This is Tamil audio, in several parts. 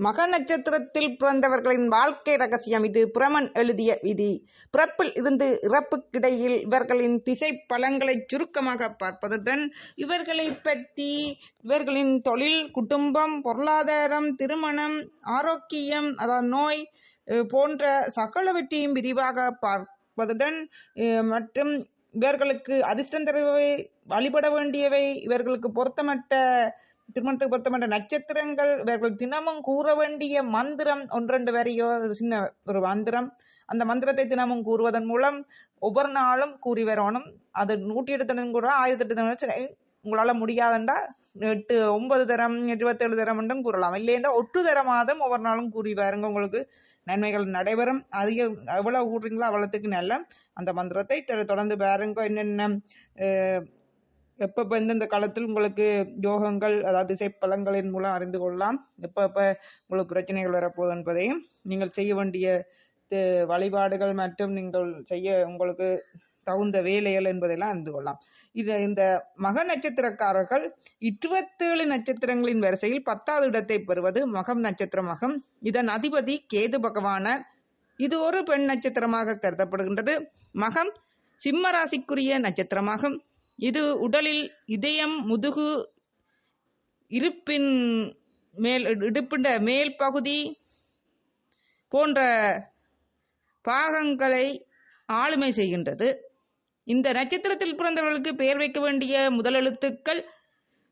மக நட்சத்திரத்தில் பிறந்தவர்களின் வாழ்க்கை ரகசியம் இது. பிரமன் எழுதிய விதி. பிறப்பில் இருந்து இறப்புக்கிடையில் இவர்களின் திசை பலங்களை சுருக்கமாக பார்ப்பதுடன் இவர்களை பற்றி இவர்களின் தொழில் குடும்பம் பொருளாதாரம் திருமணம் ஆரோக்கியம் அதாவது நோய் போன்ற சகலவற்றையும் விரிவாக பார்ப்பதுடன் மற்றும் இவர்களுக்கு அதிர்ஷ்டம் தருபவை வழிபட வேண்டியவை இவர்களுக்கு பொருத்தமட்ட திருமணத்துக்கு பொருத்தமட்ட நட்சத்திரங்கள் இவர்கள் தினமும் கூற வேண்டிய மந்திரம் ஒன்றெண்டு வரையோ ஒரு சின்ன ஒரு மந்திரம். அந்த மந்திரத்தை தினமும் கூறுவதன் மூலம் ஒவ்வொரு நாளும் கூறி வரணும். அது நூற்றி எட்டு தினம் கூட ஆயிரத்தி எட்டு தினம் உங்களால் முடியாதுண்டா எட்டு ஒன்பது தரம் இருபத்தேழு தரம் என்றும் கூறலாம். இல்லையென்றால் ஒட்டு தர மாதம் ஒவ்வொரு நாளும் கூறி வாருங்க. உங்களுக்கு நன்மைகள் நடைபெறும். அதிக எவ்வளவு கூடுறீங்களோ அவ்வளோத்துக்கு நல்ல அந்த மந்திரத்தை தொடர்ந்து பாருங்க என்னென்ன எப்பப்ப எந்தெந்த காலத்தில் உங்களுக்கு யோகங்கள் அதாவது திசைப்பலங்களின் மூலம் அறிந்து கொள்ளலாம். எப்பப்ப உங்களுக்கு பிரச்சனைகள் வரப்போகுது என்பதையும் நீங்கள் செய்ய வேண்டிய வழிபாடுகள் மற்றும் நீங்கள் செய்ய உங்களுக்கு தகுந்த வேலைகள் என்பதெல்லாம் அறிந்து கொள்ளலாம். இது இந்த மக நட்சத்திரக்காரர்கள் இருபத்தேழு நட்சத்திரங்களின் வரிசையில் பத்தாவது இடத்தை பெறுவது மகம் நட்சத்திரமாகும். இதன் அதிபதி கேது பகவான. இது ஒரு பெண் நட்சத்திரமாக கருதப்படுகின்றது. மகம் சிம்ம ராசிக்குரிய நட்சத்திரமாகும். இது உடலில் இதயம் முதுகு இருப்பின் மேல் இடுப்பின் மேல் பகுதி போன்ற பாகங்களை ஆளுமை செய்கின்றது. இந்த நட்சத்திரத்தில் பிறந்தவர்களுக்கு பெயர் வைக்க வேண்டிய முதல் எழுத்துக்கள்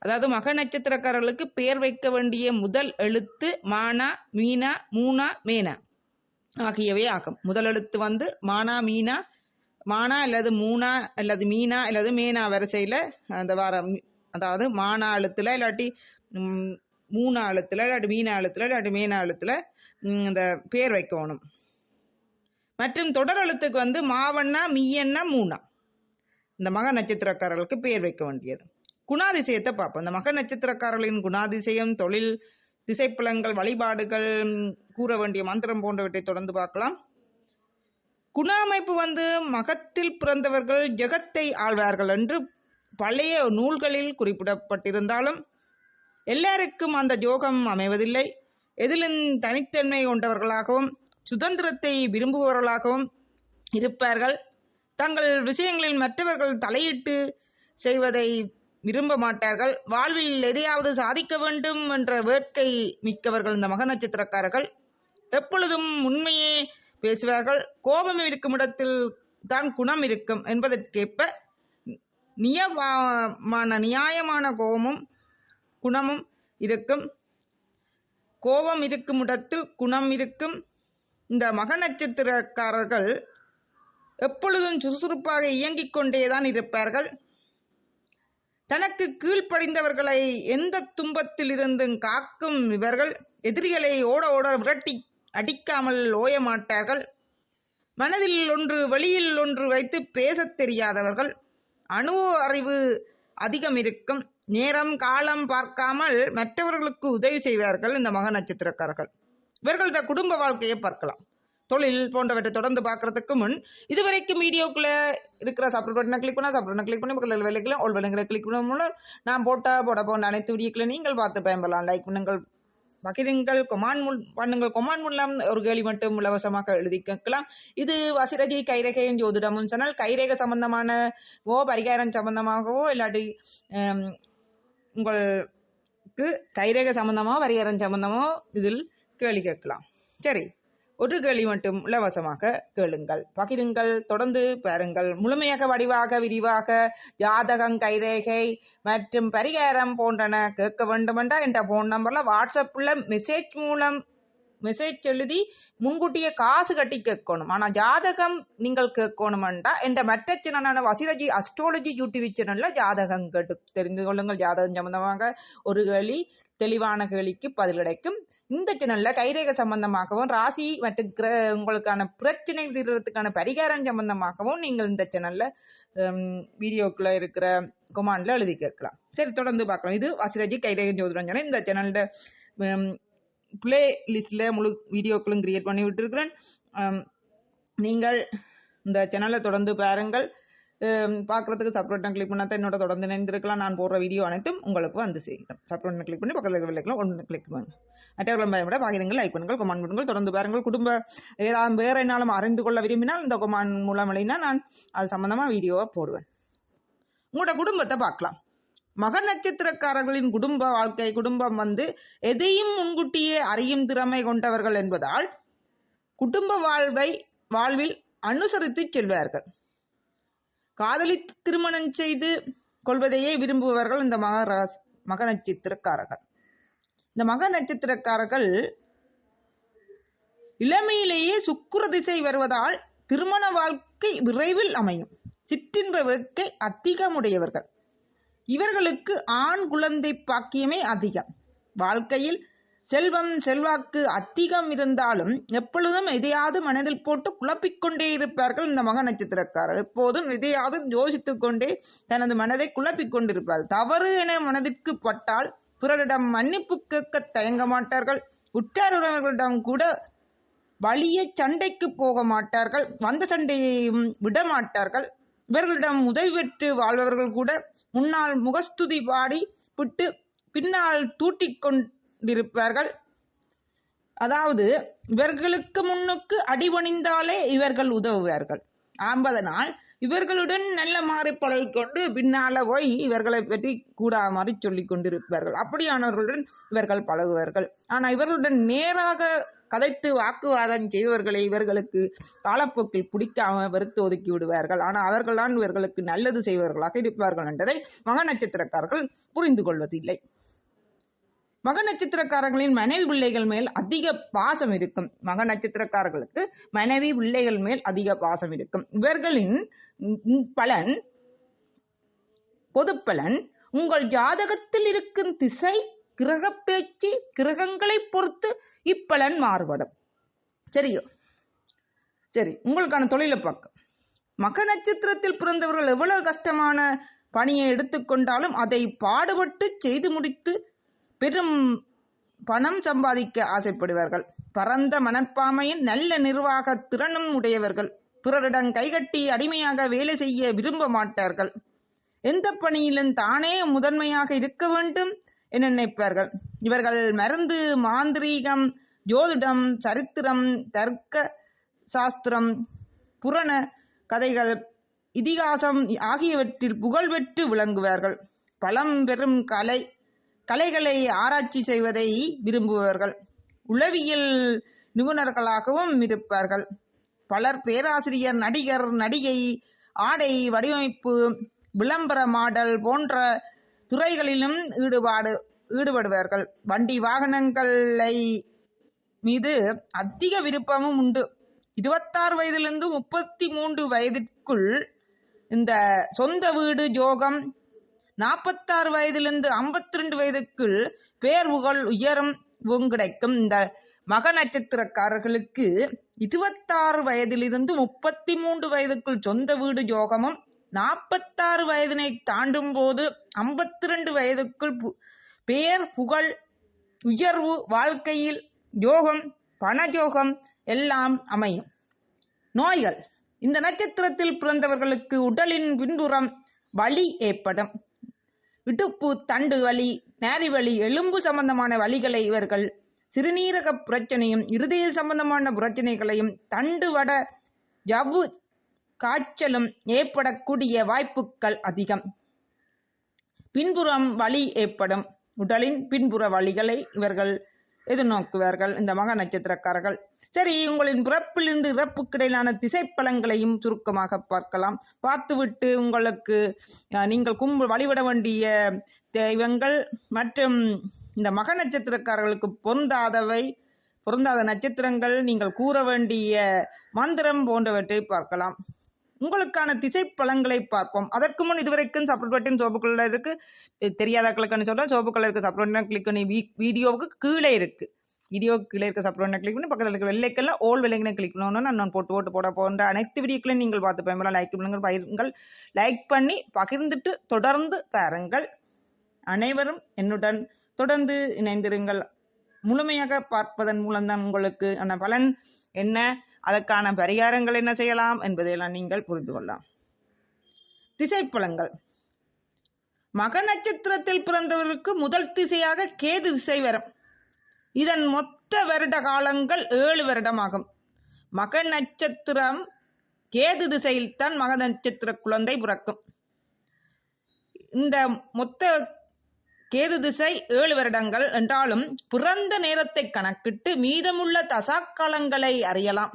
அதாவது மக நட்சத்திரக்காரர்களுக்கு பெயர் வைக்க வேண்டிய முதல் எழுத்து மானா மீனா மூனா மேனா ஆகியவை ஆகும். முதல் எழுத்து வந்து மானா மீனா மானா அல்லது மூனா அல்லது மீனா அல்லது மேனா வரிசையில் அந்த வாரம் அதாவது மானா இல்லாட்டி மூணா எழுத்துல இல்லாட்டி மீனா எழுத்துல இல்லாட்டி மேனா எழுத்துல இந்த பேர் வைக்கணும். மற்றும் தொடர் எழுத்துக்கு வந்து மாவண்ணா மீயண்ணா மூணா இந்த மக நட்சத்திரக்காரர்களுக்கு பெயர் வைக்க வேண்டியது. குணாதிசயத்தை பார்ப்போம். இந்த மக நட்சத்திரக்காரர்களின் குணாதிசயம் தொழில் திசைப்புலங்கள் வழிபாடுகள் கூற வேண்டிய மந்திரம் போன்றவற்றை தொடர்ந்து பார்க்கலாம். குண அமைப்பு வந்து மகத்தில் பிறந்தவர்கள் ஜெகத்தை ஆழ்வார்கள் என்று பழைய நூல்களில் குறிப்பிடப்பட்டிருந்தாலும் எல்லாருக்கும் அந்த யோகம் அமைவதில்லை. எதிலும் தனித்தன்மை கொண்டவர்களாகவும் சுதந்திரத்தை விரும்புபவர்களாகவும் இருப்பார்கள். தங்கள் விஷயங்களில் மற்றவர்கள் தலையிட்டு செய்வதை விரும்ப மாட்டார்கள். வாழ்வில் எதையாவது சாதிக்க வேண்டும் என்ற வேட்கை மிக்கவர்கள் இந்த மக நட்சத்திரக்காரர்கள். எப்பொழுதும் உண்மையே பேசுவார்கள். கோபம் இருக்கும் இடத்தில் தான் குணம் இருக்கும் என்பதற்கேற்ப நியமான நியாயமான கோபமும் குணமும் இருக்கும். கோபம் இருக்கும் இடத்தில் குணம் இருக்கும். இந்த மக நட்சத்திரக்காரர்கள் எப்பொழுதும் சுறுசுறுப்பாக இயங்கிக் கொண்டேதான் இருப்பார்கள். தனக்கு கீழ்ப்படிந்தவர்களை எந்த துன்பத்திலிருந்தும் காக்கும் இவர்கள் எதிரிகளை ஓட ஓட விரட்டி அடிக்காமல் ஓய மாட்டார்கள். மனதில் ஒன்று வெளியில் ஒன்று வைத்து பேசத் தெரியாதவர்கள். அணு அறிவு அதிகம் இருக்கும். நேரம் காலம் பார்க்காமல் மற்றவர்களுக்கு உதவி செய்வார்கள் இந்த மக நட்சத்திரக்காரர்கள். இவர்களோட குடும்ப வாழ்க்கையை பார்க்கலாம். தொழில் போன்றவற்றை தொடர்ந்து பார்க்கறதுக்கு முன் இதுவரைக்கும் வீடியோக்குள்ளே இருக்கிற சப்ஸ்கிரைப் பட்டனை கிளிக் பண்ணால் சப்ஸ்கிரைப் கிளிக் பண்ணி பக்கத்தில் வேலைகளை ஆல் வேலைகளை கிளிக் பண்ண நான் போட்ட போட போன்ற அனைத்து வீடியோக்களை நீங்கள் பார்த்து பயன்படலாம் லைக் பண்ணுங்கள். மகிழுங்கள் கொமான் முன் பண்ணுங்கள். கொமான் முல்லாம் ஒரு கேள்வி மட்டும் இலவசமாக எழுதி கேட்கலாம். இது வசிரஜி கைரேகையின் ஜோதிடமும் சொன்னால் கைரேகை சம்பந்தமான ஓ பரிகாரம் சம்பந்தமாகவோ இல்லாட்டி உங்களுக்கு கைரேகை சம்பந்தமோ பரிகாரம் சம்பந்தமோ இதில் கேள்வி கேட்கலாம். சரி. ஒரு கேள்வி மட்டும் இலவசமாக கேளுங்கள். பகிருங்கள் தொடர்ந்து பாருங்கள் முழுமையாக வடிவாக விரிவாக ஜாதகம் கைரேகை மற்றும் பரிகாரம் போன்றன கேட்க வேண்டுமென்றா என்ற ஃபோன் நம்பர்ல வாட்ஸ்அப்ல மெசேஜ் மூலம் மெசேஜ் எழுதி முன்கூட்டியே காசு கட்டி கேட்கணும். ஆனால் ஜாதகம் நீங்கள் கேட்கணுமெண்டா என்ற மற்ற சேனலான வசிரஜி அஸ்ட்ராலஜி யூடியூப் சேனலில் ஜாதகம் கேட்டு தெரிந்து கொள்ளுங்கள். ஜாதகம் சம்பந்தமாக ஒரு கேள்வி தெளிவான கேள்விக்கு பதில் கிடைக்கும் இந்த சேனல்ல கைரேக சம்பந்தமாகவும் ராசி மற்றும் கிர உங்களுக்கான பிரச்சனை தீர்றதுக்கான பரிகாரம் சம்பந்தமாகவும் நீங்கள் இந்த சேனல்ல வீடியோக்குள்ள இருக்கிற கொமாண்ட்ல எழுதி கேட்கலாம். சரி தொடர்ந்து பார்க்கலாம். இது வாசிராஜி கைரேகம் ஜோதிடம் சேனல் இந்த சேனலில் பிளே லிஸ்ட்ல முழு வீடியோக்களும் கிரியேட் பண்ணி விட்டுருக்கிறேன் நீங்கள் இந்த சேனலை தொடர்ந்து பாருங்கள். பார்க்குறதுக்கு சப்ரேட்டாக கிளிக் பண்ணால் தான் என்னோட தொடர்ந்து இணைந்திருக்கலாம். நான் போடுற வீடியோ அனைத்தும் உங்களுக்கு வந்து சேரும். சப்ரேட் கிளிக் பண்ணி பக்கத்தில் இருக்கிற விலைக்கெல்லாம் ஒன்று கிளிக் பண்ணுங்கள் மற்றவர்களும் பயன்பட பாகிரங்கள் லைக் பண்ணுங்கள் கொமான் பண்ணுங்கள் தொடர்ந்து பாருங்கள். குடும்ப ஏதாவது வேற என்னாலும் அறிந்து கொள்ள விரும்பினால் இந்த கொமான் மூலம் இல்லைன்னா நான் அது சம்மந்தமாக வீடியோவை போடுவேன். உங்களோட குடும்பத்தை பார்க்கலாம். மகர் நட்சத்திரக்காரர்களின் குடும்ப வாழ்க்கை குடும்பம் வந்து எதையும் முன்கூட்டியே அறியும் திறமை கொண்டவர்கள் என்பதால் குடும்ப வாழ்வை வாழ்வில் அனுசரித்து செல்வார்கள். காதலித்து திருமணம் செய்து கொள்வதையே விரும்புபவர்கள் இந்த மக மக நட்சத்திரக்காரர்கள். இந்த மக நட்சத்திரக்காரர்கள் இளமையிலேயே சுக்கிர திசை வருவதால் திருமண வாழ்க்கை விரைவில் அமையும். சிற்றின்ப வேட்கை அதிகமுடையவர்கள். இவர்களுக்கு ஆண் குழந்தை பாக்கியமே அதிகம். வாழ்க்கையில் செல்வம் செல்வாக்கு அதிகம் இருந்தாலும் எப்பொழுதும் எதையாவது மனதில் போட்டு குழப்பிக்கொண்டே இருப்பார்கள் இந்த மக நட்சத்திரக்காரர். எப்போதும் எதையாவது யோசித்து கொண்டே தனது மனதை குழப்பிக் கொண்டிருப்பார். தவறு என மனதிற்கு பட்டால் பிறரிடம் மன்னிப்பு கேட்க தயங்க மாட்டார்கள். உற்றார் உறவர்களிடம் கூட வலிய சண்டைக்கு போக மாட்டார்கள். வந்த சண்டையையும் விட மாட்டார்கள். இவர்களிடம் உதவி பெற்று வாழ்பவர்கள் கூட முன்னால் முகஸ்துதி பாடி விட்டு பின்னால் தூட்டிக் கொண்டிருப்பார்கள். அதாவது இவர்களுக்கு முன்னுக்கு அடிபணிந்தாலே இவர்கள் உதவுவார்கள். ஆம்பதனால் இவர்களுடன் நல்ல மாறி பழகிக்கொண்டு பின்னால போய் இவர்களை பற்றி கூடாமாறி சொல்லி கொண்டிருப்பார்கள். அப்படியானவர்களுடன் இவர்கள் பழகுவார்கள். ஆனால் இவர்களுடன் நேராக கதைத்து வாக்குவாதம் செய்பவர்களை இவர்களுக்கு காலப்போக்கில் பிடிக்காம வெறுத்து ஒதுக்கி விடுவார்கள். ஆனால் அவர்கள்தான் இவர்களுக்கு நல்லது செய்வர்களாக இருப்பார்கள் என்பதை மக நட்சத்திரக்காரர்கள் புரிந்து கொள்வதில்லை. மக நட்சத்திரக்காரர்களின் மனைவி பிள்ளைகள் மேல் அதிக பாசம் இருக்கும். மக நட்சத்திரக்காரர்களுக்கு மனைவி பிள்ளைகள் மேல் அதிக பாசம் இருக்கும். இவர்களின் பலன் பொதுப்பலன் உங்கள் ஜாதகத்தில் இருக்கும் திசை கிரக பேச்சு கிரகங்களை பொறுத்து இப்பலன் மாறுபடும். சரியோ? சரி உங்களுக்கான தொழிலை பார்க்க மக நட்சத்திரத்தில் பிறந்தவர்கள் எவ்வளவு கஷ்டமான பணியை எடுத்துக்கொண்டாலும் அதை பாடுபட்டு செய்து முடித்து பெரும் பணம் சம்பாதிக்க ஆசைப்படுவார்கள். பரந்த மனப்பாமையின் நல்ல நிர்வாக திறனும் உடையவர்கள். பிறரிடம் கைகட்டி அடிமையாக வேலை செய்ய விரும்ப மாட்டார்கள். எந்த பணியிலும் தானே முதன்மையாக இருக்க வேண்டும் என நினைப்பார்கள். இவர்கள் மருந்து மாந்திரீகம் ஜோதிடம் சரித்திரம் தர்க்க சாஸ்திரம் புராண கதைகள் இதிகாசம் ஆகியவற்றில் புகழ்பெற்று விளங்குவார்கள். பலம் பெறும் கலை கலைகளை ஆராய்ச்சி செய்வதை விரும்புவார்கள் உளவியல் நிபுணர்களாகவும் இருப்பார்கள். பலர் பேராசிரியர் நடிகர் நடிகை ஆடை வடிவமைப்பு விளம்பர மாடல் போன்ற துறைகளிலும் ஈடுபாடு ஈடுபடுவார்கள். வண்டி வாகனங்களை மீது அதிக விருப்பமும் உண்டு. இருபத்தாறு வயதிலிருந்து முப்பத்தி மூன்று வயதிற்குள் இந்த சொந்த வீடு ஜோகம் நாற்பத்தாறு வயதிலிருந்து ஐம்பத்தி ரெண்டு வயதுக்குள் பேர் புகழ் உயரம் கிடைக்கும். இந்த மக நட்சத்திரக்காரர்களுக்கு இருபத்தாறு வயதிலிருந்து முப்பத்தி மூன்று வயதுக்குள் சொந்த வீடு யோகமும் நாற்பத்தாறு வயதினை தாண்டும் போது ஐம்பத்தி ரெண்டு வயதுக்குள் பு- பேர் புகழ் உயர்வு வாழ்க்கையில் யோகம் பணஜோகம் எல்லாம் அமையும். நோய்கள். இந்த நட்சத்திரத்தில் பிறந்தவர்களுக்கு உடலின் பின்புறம் வலி ஏற்படும். இடுப்பு தண்டு வலி நேரி வலி எலும்பு சம்பந்தமான வலிகளை இவர்கள் சிறுநீரக பிரச்சனையும் இருதய சம்பந்தமான பிரச்சனைகளையும் தண்டு வட ஜவ்வு காய்ச்சலும் ஏற்படக்கூடிய வாய்ப்புகள் அதிகம். பின்புறம் வலி ஏற்படும். உடலின் பின்புற வலிகளை இவர்கள் எதிர்நோக்குவார்கள் இந்த மக நட்சத்திரக்காரர்கள். சரி உங்களின் பிறப்பிலிருந்து இறப்புக்கிடையிலான திசைப்பலங்களையும் சுருக்கமாக பார்க்கலாம். பார்த்துவிட்டு உங்களுக்கு நீங்கள் கும்பு வழிபட வேண்டிய தெய்வங்கள் மற்றும் இந்த மக நட்சத்திரக்காரர்களுக்கு பொருந்தாதவை பொருந்தாத நட்சத்திரங்கள் நீங்கள் கூற வேண்டிய மந்திரம் போன்றவற்றை பார்க்கலாம். உங்களுக்கான திசை பலன்களை பார்ப்போம். அதற்கு முன் இதுவரைக்கும் சப்போர்ட் பட்டன் சோப்பு கலர் இருக்கு. இது தெரியாதாக்களுக்குன்னு சொல்றேன் சோப்பு கலர் இருக்கு பட்டன் கிளிக் பண்ணி வீடியோவுக்கு கீழே இருக்கு. வீடியோ கீழே இருக்க சப்ரேட் கிளிக் பண்ணி பக்கத்தில் இருக்க வெள்ளைக்கெல்லாம் ஓல் வெள்ளைக்கனை கிளிக் பண்ணணும்னா நான் போட்டு போட்டு போட போன்ற அனைத்து வீடியோக்களையும் நீங்கள் பார்த்து பயன்பெறலாம். லைக் பண்ணுங்கள் பயிருங்கள் லைக் பண்ணி பகிர்ந்துட்டு தொடர்ந்து பாருங்கள். அனைவரும் என்னுடன் தொடர்ந்து இணைந்திருங்கள். முழுமையாக பார்ப்பதன் மூலம்தான் உங்களுக்கு அந்த பலன் என்ன? அதற்கான பரிகாரங்கள் என்ன செய்யலாம் என்பதையெல்லாம் நீங்கள் புரிந்து கொள்ளலாம். திசைப்பலங்கள் மக நட்சத்திரத்தில் பிறந்தவருக்கு முதல் திசையாக கேது திசை வரும். இதன் மொத்த வருட காலங்கள் ஏழு வருடமாகும். மக நட்சத்திரம் கேது திசையில்தான் மக நட்சத்திர குழந்தை பிறக்கும். இந்த மொத்த கேது திசை ஏழு வருடங்கள் என்றாலும் பிறந்த நேரத்தை கணக்கிட்டு மீதமுள்ள தசாக்காலங்களை அறியலாம்.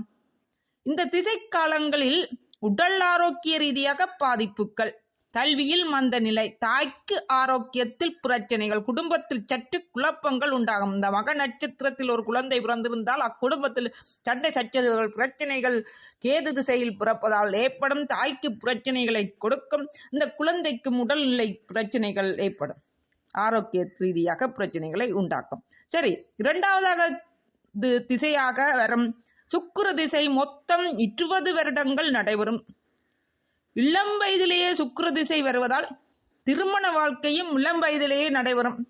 இந்த திசை காலங்களில் உடல் ஆரோக்கிய ரீதியாக பாதிப்புகள் கல்வியில் மந்த நிலை தாய்க்கு ஆரோக்கியத்தில் பிரச்சனைகள் குடும்பத்தில் சற்று குழப்பங்கள் உண்டாகும். இந்த மக நட்சத்திரத்தில் ஒரு குழந்தை பிறந்திருந்தால் அக்குடும்பத்தில் சண்டை சச்சரவுகள் பிரச்சனைகள் கேது திசையில் பிறப்பதால் ஏற்படும் தாய்க்கு பிரச்சனைகளை கொடுக்கும். இந்த குழந்தைக்கும் உடல்நிலை பிரச்சனைகள் ஏற்படும். ஆரோக்கிய ரீதியாக பிரச்சனைகளை உண்டாக்கும். சரி இரண்டாவதாக தி- திசையாக வரும் சுக்கிர திசை மொத்தம் இருபது வருடங்கள் நடைபெறும். இளம் வயதிலேயே சுக்கிர திசை வருவதால் திருமண வாழ்க்கையும் இளம் வயதிலேயே நடைபெறும்.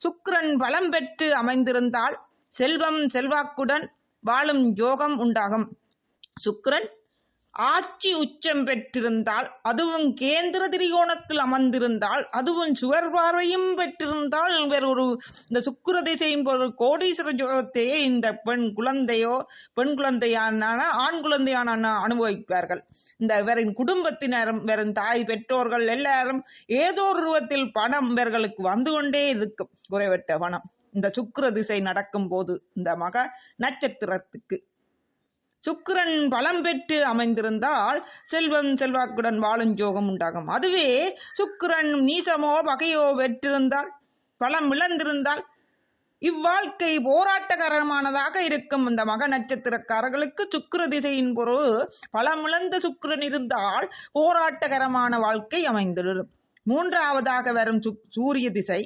சுக்கிரன் பலம் பெற்று அமைந்திருந்தால் செல்வம் செல்வாக்குடன் வாழும் யோகம் உண்டாகும். சுக்கிரன் ஆட்சி உச்சம் பெற்றிருந்தால் அதுவும் கேந்திர திரிகோணத்தில் அமர்ந்திருந்தால் அதுவும் சுவர் பார்வையும் பெற்றிருந்தால் வேறு ஒரு இந்த சுக்கிர திசையும் ஒரு கோடீஸ்வர ஜோகத்தையே இந்த பெண் குழந்தையோ பெண் குழந்தையான ஆண் குழந்தையான அனுபவிப்பார்கள். இந்த இவரின் குடும்பத்தினரும் வெறும் தாய் பெற்றோர்கள் எல்லாரும் ஏதோ ஒரு ரூபத்தில் பணம் இவர்களுக்கு வந்து கொண்டே இருக்கும். குறைவட்ட பணம். இந்த சுக்கர திசை நடக்கும் போது இந்த மக நட்சத்திரத்துக்கு சுக்கிரன் பலம் பெற்று அமைந்திருந்தால் செல்வம் செல்வாக்குடன் வாழும் யோகம் உண்டாகும். அதுவே சுக்கிரன் நீசமோ பகையோ பெற்றிருந்தால் பலம் இழந்திருந்தால் இவ்வாழ்க்கை போராட்டகரமானதாக இருக்கும். இந்த மக நட்சத்திரக்காரர்களுக்கு சுக்கிர திசையின் பொரு பலமிழந்த சுக்கிரன் இருந்தால் போராட்டகரமான வாழ்க்கை அமைந்திடும். மூன்றாவதாக வரும் சூரிய திசை.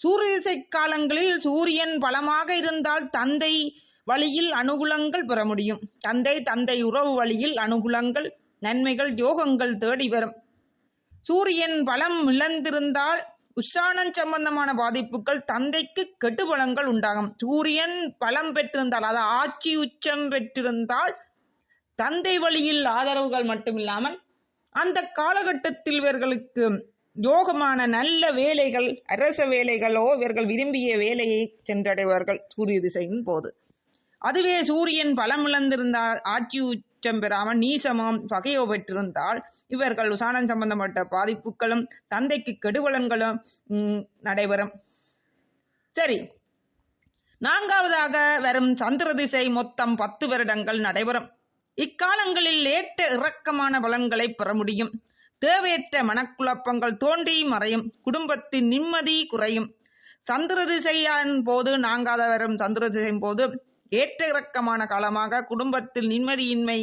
சூரிய திசை காலங்களில் சூரியன் பலமாக இருந்தால் தந்தை வழியில் அனுகூலங்கள் பெற முடியும். தந்தை தந்தை உறவு வழியில் அனுகூலங்கள் நன்மைகள் யோகங்கள் தேடி வரும். சூரியன் பலம் இழந்திருந்தால் உஷானம் சம்பந்தமான பாதிப்புகள் தந்தைக்கு கெட்டுபலங்கள் உண்டாகும். சூரியன் பலம் பெற்றிருந்தால் அதாவது ஆட்சி உச்சம் பெற்றிருந்தால் தந்தை வழியில் ஆதரவுகள் மட்டுமில்லாமல் அந்த காலகட்டத்தில் இவர்களுக்கு யோகமான நல்ல வேலைகள் அரச வேலைகளோ இவர்கள் விரும்பிய வேலையை சென்றடைவார்கள். சூரிய திசையின் போது. அதுவே சூரியன் பலமிழந்திருந்தால் ஆட்சி உச்சம் பெறாமல் நீசமம் பகையோ பெற்றிருந்தால் இவர்கள் உசானம் சம்பந்தப்பட்ட பாதிப்புகளும் தந்தைக்கு கெடுபலன்களும் நடைபெறும். சரி. நான்காவதாக வரும் சந்திர திசை மொத்தம் பத்து வருடங்கள் நடைபெறும். இக்காலங்களில் ஏற்ற இறக்கமான பலன்களை பெற முடியும். தேவையற்ற மனக்குழப்பங்கள் தோன்றி மறையும். குடும்பத்தின் நிம்மதி குறையும். சந்திர திசையின் போது நான்காவது வரும் சந்திர திசையின் போது ஏற்ற இறக்கமான காலமாக குடும்பத்தில் நிம்மதியின்மை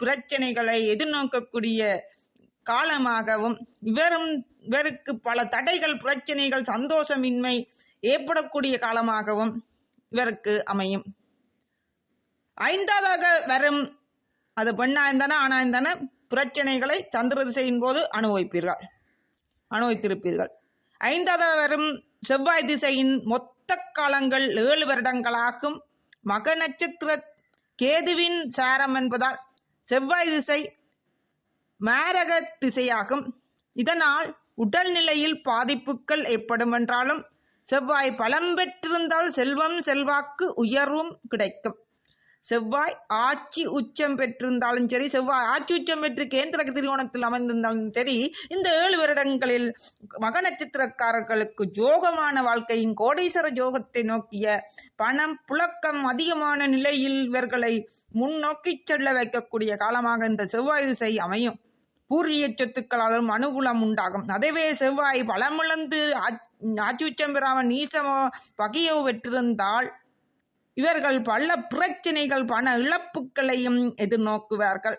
பிரச்சனைகளை எதிர்நோக்கக்கூடிய காலமாகவும் இவரும் இவருக்கு பல தடைகள் பிரச்சனைகள் சந்தோஷமின்மை ஏற்படக்கூடிய காலமாகவும் இவருக்கு அமையும். ஐந்தாவதாக வரும் அது பெண்ணா இருந்தானா ஆனா இருந்தானா பிரச்சனைகளை சந்திர திசையின் போது அனுபவிப்பீர்கள். அனுபவித்திருப்பீர்கள். ஐந்தாவது வரும் செவ்வாய் திசையின் மொத்த காலங்கள் ஏழு வருடங்களாகும். மக நட்சத்திர கேதுவின் சாரம் என்பதால் செவ்வாய் திசை மாரக திசையாகும். இதனால் உடல்நிலையில் பாதிப்புகள் ஏற்படும் என்றாலும் செவ்வாய் பலம் பெற்றிருந்தால் செல்வம் செல்வாக்கு உயர்வும் கிடைக்கும். செவ்வாய் ஆட்சி உச்சம் பெற்றிருந்தாலும் சரி செவ்வாய் ஆட்சி உச்சம் பெற்று கேந்திர திருவோணத்தில் அமைந்திருந்தாலும் சரி இந்த ஏழு வருடங்களில் மக நட்சத்திரக்காரர்களுக்கு ஜோகமான வாழ்க்கையின் கோடீஸ்வர ஜோகத்தை நோக்கிய பணம் புழக்கம் அதிகமான நிலையில் இவர்களை முன்னோக்கி செல்ல வைக்கக்கூடிய காலமாக இந்த செவ்வாய் திசை அமையும். பூர்வீக சொத்துக்களாலும் அனுகூலம் உண்டாகும். அதுவே செவ்வாய் பலமிழந்து ஆட்சி- ஆட்சி உச்சம் பெறாமல் நீசமோ பகையோ பெற்றிருந்தால் இவர்கள் பல பிரச்சனைகள் பண இழப்புகளையும் எதிர்நோக்குவார்கள்.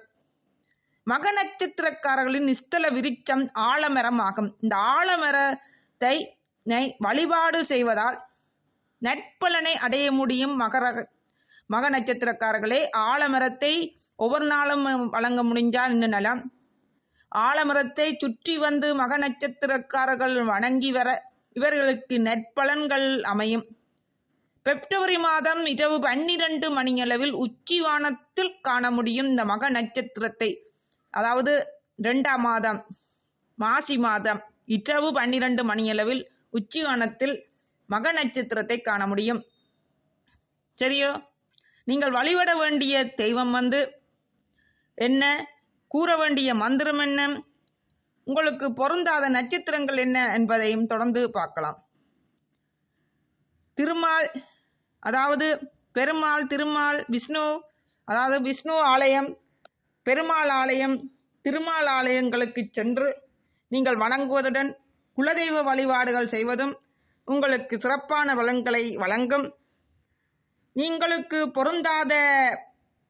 மக நட்சத்திரக்காரர்களின் நிஸ்தல விருட்சம் ஆலமரமாகும். இந்த ஆலமரத்தை நை- வழிபாடு செய்வதால் நற்பலனை அடைய முடியும் மகர மக நட்சத்திரக்காரர்களே ஆலமரத்தை ஒவ்வொரு நாளும் வழங்க முடிஞ்சால் இன்னும் நலம்? ஆலமரத்தை சுற்றி வந்து மக நட்சத்திரக்காரர்கள் வணங்கி வர இவர்களுக்கு நற்பலன்கள் அமையும். பிப்ரவரி மாதம் இரவு பன்னிரண்டு மணியளவில் உச்சிவானத்தில் காண முடியும் இந்த மக நட்சத்திரத்தை. அதாவது ரெண்டாம் மாதம் மாசி மாதம் இரவு பன்னிரண்டு மணியளவில் உச்சிவானத்தில் மக நட்சத்திரத்தை காண முடியும். சரியோ? நீங்கள் வழிபட வேண்டிய தெய்வம் வந்து என்ன? கூற வேண்டிய மந்திரம் என்ன? உங்களுக்கு பொருந்தாத நட்சத்திரங்கள் என்ன என்பதையும் தொடர்ந்து பார்க்கலாம். திருமால் அதாவது பெருமாள் திருமால் விஷ்ணு அதாவது விஷ்ணு ஆலயம் பெருமாள் ஆலயம் திருமால் ஆலயங்களுக்கு சென்று நீங்கள் வணங்குவதுடன் குலதெய்வ வழிபாடுகள் செய்வதும் உங்களுக்கு சிறப்பான வளங்களை வழங்கும். நீங்களுக்கு பொருந்தாத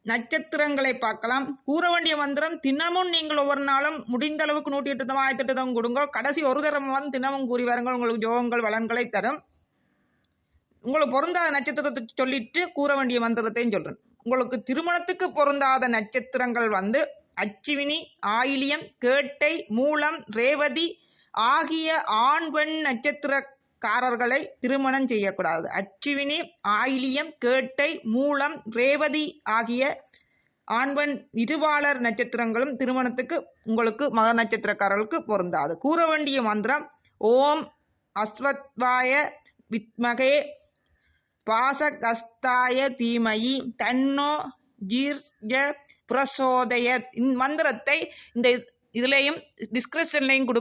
நட்சத்திரங்களை பார்க்கலாம். கூற வேண்டிய மந்திரம் தினமும் நீங்கள் ஒவ்வொரு நாளும் முடிந்த அளவுக்கு நூற்றி எட்டு தம் ஆயிரத்தி எட்டு தம் கொடுங்க கடைசி ஒரு தரம் வந்து தினமும் கூறி வாருங்கள். உங்களுக்கு ஜோகங்கள் வளன்களை தரும். உங்களுக்கு பொருந்தாத நட்சத்திரத்தை சொல்லிட்டு கூற வேண்டிய மந்திரத்தையும் சொல்றேன். உங்களுக்கு திருமணத்துக்கு பொருந்தாத நட்சத்திரங்கள் வந்து அச்சுவினி ஆயிலியம் கேட்டை மூலம் ரேவதி ஆகிய ஆண் பெண் நட்சத்திரக்காரர்களை திருமணம் செய்யக்கூடாது. அச்சுவினி ஆயிலியம் கேட்டை மூலம் ரேவதி ஆகிய ஆண் இருவாளர் நட்சத்திரங்களும் திருமணத்துக்கு உங்களுக்கு மக நட்சத்திரக்காரர்களுக்கு பொருந்தாது. கூற வேண்டிய மந்திரம் ஓம் அஸ்வத்வாய வித்மகே பாசகஸ்தாய தீமயி தன்னோ ஜீர்ஜ பிரசோதய மந்திரத்தை இந்த இதுலேயும் டிஸ்கிரிப்ஷன்லையும் கொடு